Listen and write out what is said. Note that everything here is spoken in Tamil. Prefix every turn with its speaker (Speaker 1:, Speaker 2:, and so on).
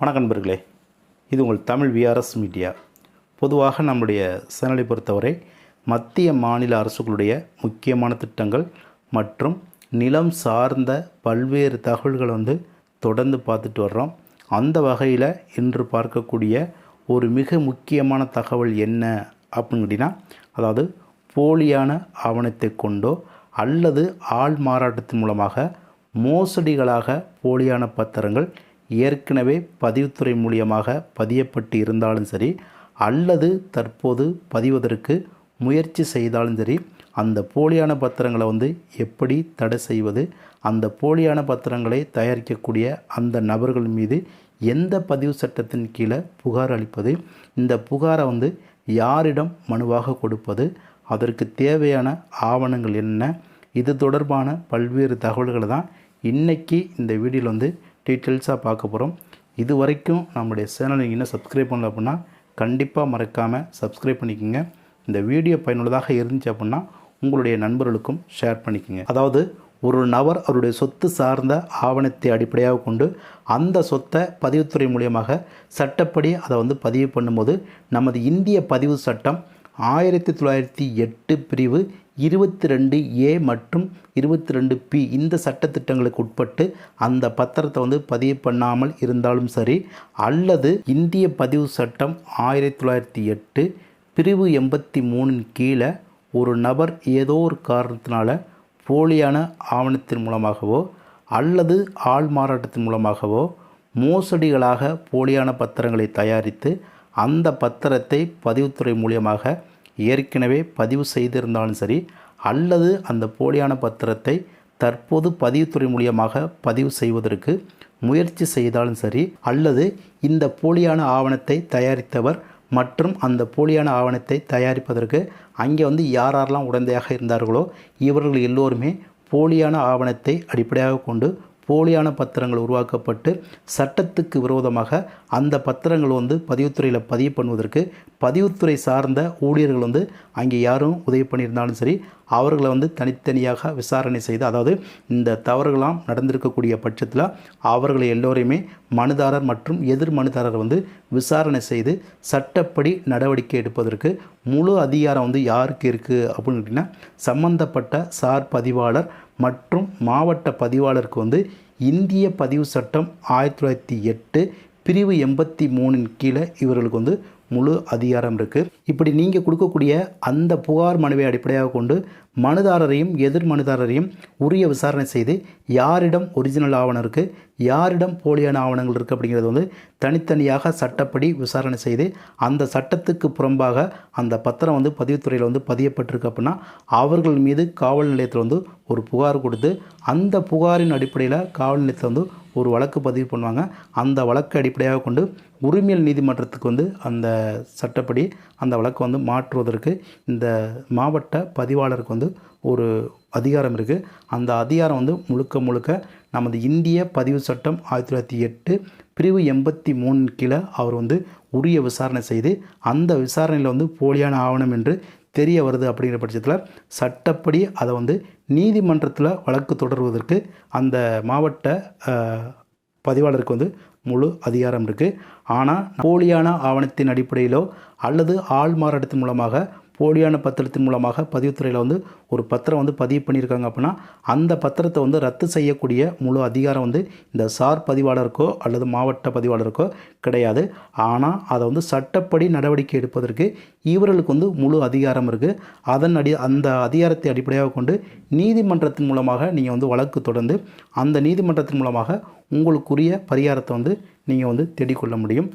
Speaker 1: வணக்கம் நண்பர்களே. இது உங்கள் தமிழ் விஆர்எஸ் மீடியா பொதுவாக நம்முடைய சேனலை பொறுத்தவரை மத்திய மாநில அரசுகளுடைய முக்கியமான திட்டங்கள் மற்றும் நிலம் சார்ந்த பல்வேறு தகவல்களை வந்து தொடர்ந்து பார்த்துட்டு வர்றோம். அந்த வகையில் இன்று பார்க்கக்கூடிய ஒரு மிக முக்கியமான தகவல் என்ன அப்படின்னு கேட்டிங்கன்னா அதாவது போலியான ஆவணத்தை கொண்டோ அல்லது ஆள் மாறாட்டத்தின் மூலமாக மோசடிகளாக போலியான பத்திரங்கள் ஏற்கனவே பதிவுத்துறை மூலியமாக பதியப்பட்டு இருந்தாலும் சரி அல்லது தற்போது பதிவதற்கு முயற்சி செய்தாலும் சரி அந்த போலியான பத்திரங்களை வந்து எப்படி தடை செய்வது அந்த போலியான பத்திரங்களை தயாரிக்கக்கூடிய அந்த நபர்கள் மீது எந்த பதிவு சட்டத்தின் கீழே புகார் அளிப்பது இந்த புகாரை வந்து யாரிடம் மனுவாக கொடுப்பது அதற்கு தேவையான ஆவணங்கள் என்ன இது தொடர்பான பல்வேறு தகவல்களை தான் இன்றைக்கி இந்த வீடியோவில் வந்து டீட்டெயில்ஸாக பார்க்க போகிறோம். இது வரைக்கும் நம்முடைய சேனலை இன்னும் சப்ஸ்கிரைப் பண்ணல அப்படின்னா கண்டிப்பாக மறக்காமல் சப்ஸ்கிரைப் பண்ணிக்கோங்க. இந்த வீடியோ பயனுள்ளதாக இருந்துச்சு அப்படின்னா உங்களுடைய நண்பர்களுக்கும் ஷேர் பண்ணிக்கோங்க. அதாவது ஒரு நபர் அவருடைய சொத்து சார்ந்த ஆவணத்தை அடிப்படையாக கொண்டு அந்த சொத்தை பதிவுத்துறை மூலியமாக சட்டப்படி அதை வந்து பதிவு பண்ணும்போது நமது இந்திய பதிவு சட்டம் ஆயிரத்தி தொள்ளாயிரத்தி எட்டு பிரிவு இருபத்தி ரெண்டு ஏ மற்றும் இருபத்தி ரெண்டு பி இந்த சட்டத்திட்டங்களுக்கு உட்பட்டு அந்த பத்திரத்தை வந்து பதிவு பண்ணாமல் இருந்தாலும் சரி அல்லது இந்திய பதிவு சட்டம் ஆயிரத்தி தொள்ளாயிரத்தி எட்டு பிரிவு எண்பத்தி மூணின் கீழே ஒரு நபர் ஏதோ ஒரு காரணத்தினால போலியான ஆவணத்தின் மூலமாகவோ அல்லது ஆள் மாறாட்டத்தின் மூலமாகவோ மோசடிகளாக போலியான பத்திரங்களை தயாரித்து அந்த பத்திரத்தை பதிவுத்துறை மூலியமாக ஏற்கனவே பதிவு செய்திருந்தாலும் சரி அல்லது அந்த போலியான பத்திரத்தை தற்போது பதிவுத்துறை மூலியமாக பதிவு செய்வதற்கு முயற்சி செய்தாலும் சரி அல்லது இந்த போலியான ஆவணத்தை தயாரித்தவர் மற்றும் அந்த போலியான ஆவணத்தை தயாரிப்பதற்கு அங்கே வந்து யார் யாரெல்லாம் உடந்தையாக இருந்தார்களோ இவர்கள் எல்லோருமே போலியான ஆவணத்தை அடிப்படையாக கொண்டு போலியான பத்திரங்கள் உருவாக்கப்பட்டு சட்டத்துக்கு விரோதமாக அந்த பத்திரங்கள் வந்து பதிவுத்துறையில் பதிவு பண்ணுவதற்கு பதிவுத்துறை சார்ந்த ஊழியர்கள் வந்து அங்கே யாரும் உதவி பண்ணியிருந்தாலும் சரி அவர்களை வந்து தனித்தனியாக விசாரணை செய்து அதாவது இந்த தவறுகளாம் நடந்திருக்கக்கூடிய பட்சத்தில் அவர்களை எல்லோரையுமே மனுதாரர் மற்றும் எதிர் மனுதாரர் வந்து விசாரணை செய்து சட்டப்படி நடவடிக்கை எடுப்பதற்கு முழு அதிகாரம் வந்து யாருக்கு இருக்குது அப்படின்னு கேட்டிங்கன்னா சம்பந்தப்பட்ட சார் பதிவாளர் மற்றும் மாவட்ட பதிவாளருக்கு வந்து இந்திய பதிவு சட்டம் ஆயிரத்தி தொள்ளாயிரத்தி எட்டு பிரிவு எண்பத்தி மூணின் கீழே இவர்களுக்கு வந்து முழு அதிகாரம் இருக்குது இப்படி நீங்கள் கொடுக்கக்கூடிய அந்த புகார் மனுவை அடிப்படையாக கொண்டு மனுதாரரையும் எதிர் மனுதாரரையும் உரிய விசாரணை செய்து யாரிடம் ஒரிஜினல் ஆவணம் இருக்குது யாரிடம் போலியான ஆவணங்கள் இருக்குது அப்படிங்கிறது வந்து தனித்தனியாக சட்டப்படி விசாரணை செய்து அந்த சட்டத்துக்கு புறம்பாக அந்த பத்திரம் வந்து பதிவுத்துறையில் வந்து பதியப்பட்டிருக்கு அப்படின்னா அவர்கள் மீது காவல் நிலையத்தில் வந்து ஒரு புகார் கொடுத்து அந்த புகாரின் அடிப்படையில் காவல் நிலையத்தில் வந்து ஒரு வழக்கு பதிவு பண்ணுவாங்க. அந்த வழக்கு அடிப்படையாக கொண்டு உரிமையல் நீதிமன்றத்துக்கு வந்து அந்த சட்டப்படி அந்த வழக்கை வந்து மாற்றுவதற்கு இந்த மாவட்ட பதிவாளருக்கு வந்து ஒரு அதிகாரம் இருக்குது அந்த அதிகாரம் வந்து முழுக்க முழுக்க நமது இந்திய பதிவு சட்டம் ஆயிரத்தி தொள்ளாயிரத்தி எட்டு பிரிவு எண்பத்தி மூணு கீழே அவர் வந்து உரிய விசாரணை செய்து அந்த விசாரணையில் வந்து போலியான ஆவணம் என்று தெரிய வருது அப்படிங்கிற பட்சத்தில் சட்டப்படி அதை வந்து நீதிமன்றத்தில் வழக்கு தொடர்வதற்கு அந்த மாவட்ட பதிவாளருக்கு வந்து முழு அதிகாரம் இருக்குது ஆனால் போலியான ஆவணத்தின் அடிப்படையிலோ அல்லது ஆள் மாறாட்டத்தின் மூலமாக போலியான பத்திரத்தின் மூலமாக பதிவுத்துறையில் வந்து ஒரு பத்திரம் வந்து பதிவு பண்ணியிருக்காங்க அப்படின்னா அந்த பத்திரத்தை வந்து ரத்து செய்யக்கூடிய முழு அதிகாரம் வந்து இந்த சார் பதிவாளருக்கோ அல்லது மாவட்ட பதிவாளருக்கோ கிடையாது. ஆனால் அதை வந்து சட்டப்படி நடவடிக்கை எடுப்பதற்கு இவர்களுக்கு வந்து முழு அதிகாரம் இருக்குது அதன் அடி அந்த அதிகாரத்தை அடிப்படையாக கொண்டு நீதிமன்றத்தின் மூலமாக நீங்கள் வந்து வழக்கு தொடர்ந்து அந்த நீதிமன்றத்தின் மூலமாக உங்களுக்குரிய பரிகாரத்தை வந்து நீங்கள் வந்து தேடிக்கொள்ள முடியும்.